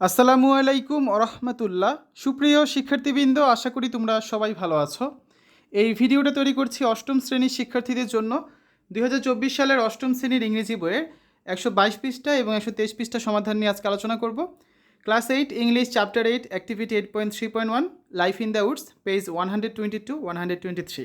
আসসালামু আলাইকুম ওরহমতুল্লাহ। সুপ্রিয় শিক্ষার্থীবৃন্দ, আশা করি তোমরা সবাই ভালো আছো। এই ভিডিওটা তৈরি করছি অষ্টম শ্রেণির শিক্ষার্থীদের জন্য। দুই হাজার চব্বিশ সালের অষ্টম শ্রেণির ইংরেজি বইয়ের একশো বাইশ পৃষ্ঠা এবং একশো তেইশ পৃষ্ঠা সমাধান নিয়ে আজকে আলোচনা করব। Class eight, English chapter eight, activity eight point three point one, life in the woods, page one hundred twenty two, one hundred twenty three.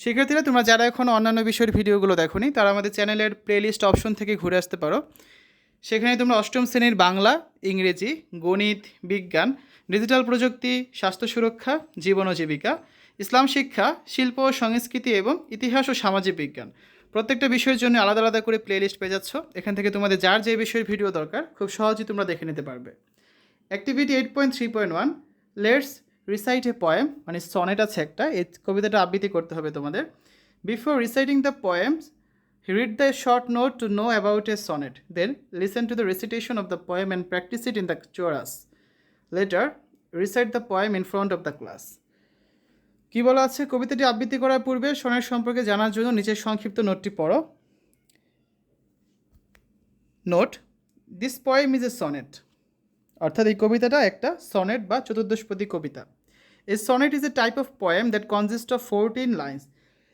শিক্ষার্থীরা, তোমরা যারা এখন অন্যান্য বিষয়ের ভিডিওগুলো দেখোনি, তারা আমাদের চ্যানেলের প্লেলিস্ট অপশন থেকে ঘুরে আসতে পারো। সেখানে তোমরা অষ্টম শ্রেণির বাংলা, ইংরেজি, গণিত, বিজ্ঞান, ডিজিটাল প্রযুক্তি, স্বাস্থ্য সুরক্ষা, জীবন ও জীবিকা, ইসলাম শিক্ষা, শিল্প ও সংস্কৃতি এবং ইতিহাস ও সামাজিক বিজ্ঞান। প্রত্যেকটা বিষয়ের জন্য আলাদা আলাদা করে প্লেলিস্ট পেয়ে যাচ্ছ। এখান থেকে তোমাদের যার যে বিষয়ের ভিডিও দরকার, খুব সহজেই তোমরা দেখে নিতে পারবে। Activity eight point three point one let's recite a poem মানে সনেট আছে একটা, এই কবিতাটা আবৃত্তি করতে হবে তোমাদের। Before reciting the poems Read the short note to know about a sonnet. Then listen to the recitation of the poem and practice it in the chorus. Later, recite the poem in front of the class. কি বলা আছে কবিতাটি আবৃত্তি করার পূর্বে সনের সম্পর্কে জানার জন্য নিচের সংক্ষিপ্ত নোটটি পড়ো note this poem is a sonnet অর্থাৎ এই কবিতাটা একটা সনেট বা চতুর্দশপদী কবিতা a sonnet is a type of poem that consist of fourteen lines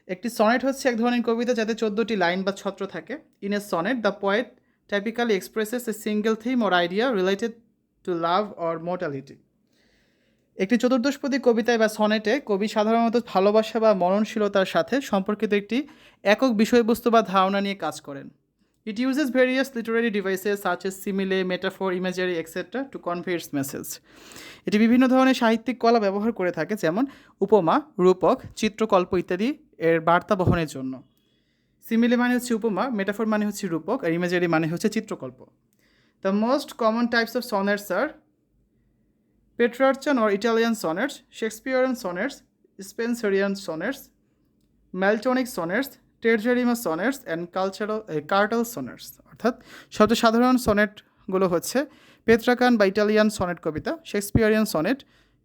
একটি সনেট হচ্ছে এক ধরনের কবিতা যাতে চোদ্দোটি লাইন বা ছত্র থাকে। In a sonnet the poet typically expresses a single theme or idea related to love or mortality একটি চতুর্দশপদী কবিতায় বা সনেটে কবি সাধারণত ভালোবাসা বা মননশীলতার সাথে সম্পর্কিত একটি একক বিষয়বস্তু বা ধারণা নিয়ে কাজ করেন। It uses various literary devices such as simile metaphor imagery etcetera to convey its message এটি বিভিন্ন ধরনের সাহিত্যিক কলা ব্যবহার করে থাকে, যেমন উপমা, রূপক, চিত্রকল্প ইত্যাদি এর বার্তা বহনের জন্য। সিমিলি মানে হচ্ছে উপমা, মেটাফোর মানে হচ্ছে রূপক, আর ইমেজারি মানে হচ্ছে চিত্রকল্প। The most common types of sonnets are Petrarchan or Italian sonnets Shakespearean sonnets Spenserian sonnets Miltonic sonnets terza rima sonnets and cultural curtal sonnets অর্থাৎ সবচেয়ে সাধারণ সনেটগুলো হচ্ছে পেত্রাকান বা ইটালিয়ান সনেট কবিতা Shakespearean sonnet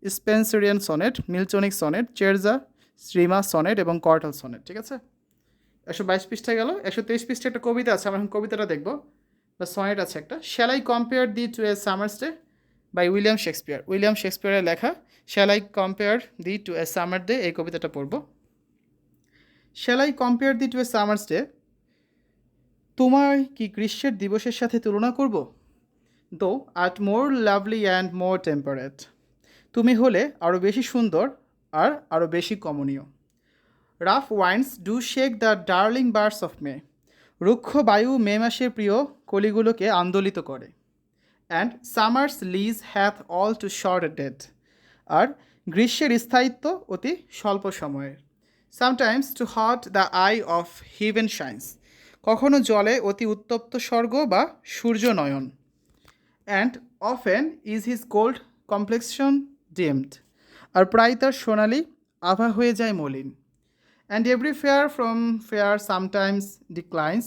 Spenserian sonnet Miltonic sonnet terza rima sonnet এবং curtal sonnet, ঠিক আছে? একশো বাইশ পৃষ্ঠা গেল, একশো তেইশ পৃষ্ঠা একটা কবিতা আছে, আমরা এখন কবিতাটা দেখব। বা সনেট আছে একটা shall I compare thee to a summer's day by William Shakespeare William শেক্সপিয়ারের লেখা shall I compare thee to a summer day এই কবিতাটা পড়ব। Shall I compare thee to a summer's day তোমার কি গ্রীষ্মের দিবসের সাথে তুলনা করব? Thou art more lovely and more temperate তুমি হলে আরও বেশি সুন্দর আর আরও বেশি কমনীয়। Rough winds do shake the darling birds of May রুক্ষ বায়ু মে মাসের প্রিয় কলিগুলোকে আন্দোলিত করে। And summer's lease hath all too short date আর গ্রীষ্মের স্থায়িত্ব অতি স্বল্প সময়ের। Sometimes too hot the eye of heaven shines কখনো জলে অতি উত্তপ্ত স্বর্গ বা সূর্য নয়ন and often is his gold complexion dimmed. আর প্রায় তার সোনালি আভা হয়ে যায় মলিন। And every fair from fair sometimes declines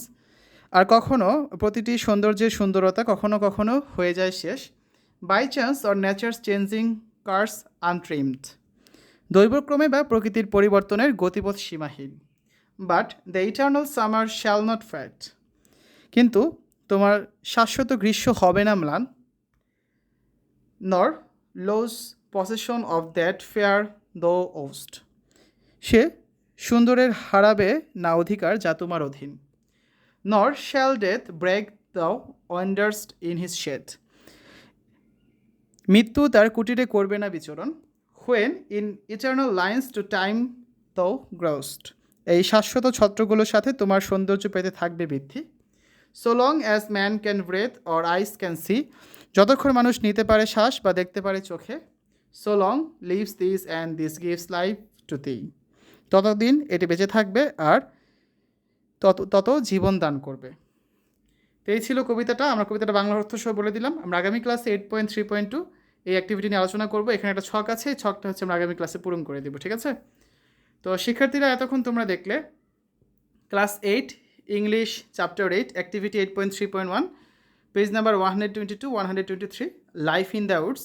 আর কখনো প্রতিটি সৌন্দর্যের সুন্দরতা কখনো কখনো হয়ে যায় শেষ। By chance or nature's changing course untrimmed দৈবক্রমে বা প্রকৃতির পরিবর্তনের গতিপথ সীমাহীন। But the eternal summer shall not fade কিন্তু তোমার শাশ্বত গ্রীষ্ম হবে না ম্লান। Nor lose possession of that fair thou ow'st সে সুন্দরের হারাবে না অধিকার যা তোমার অধীন। Nor shall death brag the wander'st in his shade মৃত্যু তার কুটিরে করবে না বিচরণ। When in eternal lines to time thou grow'st এই শাশ্বত ছত্রগুলোর সাথে তোমার সৌন্দর্য পেতে থাকবে বৃদ্ধি। So long as man can breathe or eyes can see যতক্ষণ মানুষ নিতে পারে শ্বাস বা দেখতে পারে চোখে। So long lives this and this gives life to thee ততদিন এটি বেঁচে থাকবে আর তত তত জীবন দান করবে। তো এই ছিল কবিতাটা। আমরা কবিতাটা বাংলা অর্থ সহ বলে দিলাম। আমরা আগামী ক্লাসে eight point three point two এই অ্যাক্টিভিটি নিয়ে আলোচনা করব। এখানে একটা ছক আছে। এই ছকটা হচ্ছে আমরা আগামী ক্লাসে পূরণ করে দেবো, ঠিক আছে? তো শিক্ষার্থীরা, এতক্ষণ তোমরা দেখলে class eight English chapter eight activity eight point three point one page number one hundred twenty two one hundred twenty three life in the woods